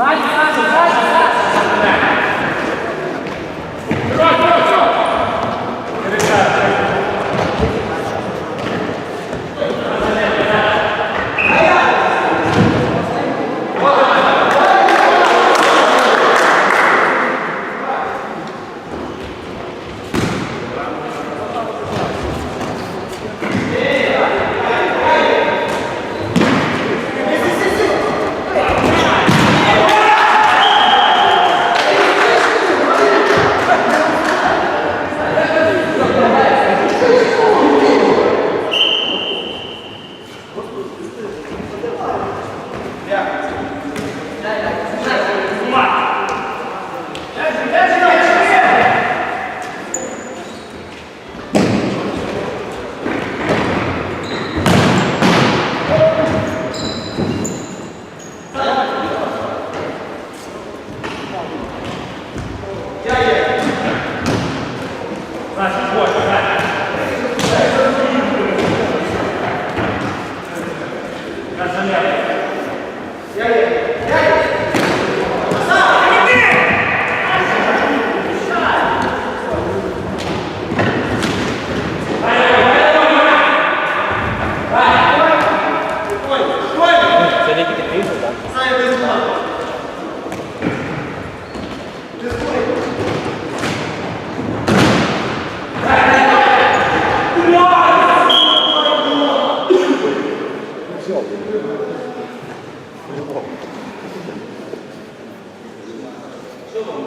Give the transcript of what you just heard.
Vai, vai, vai. Yeah, yeah, yeah. Що вам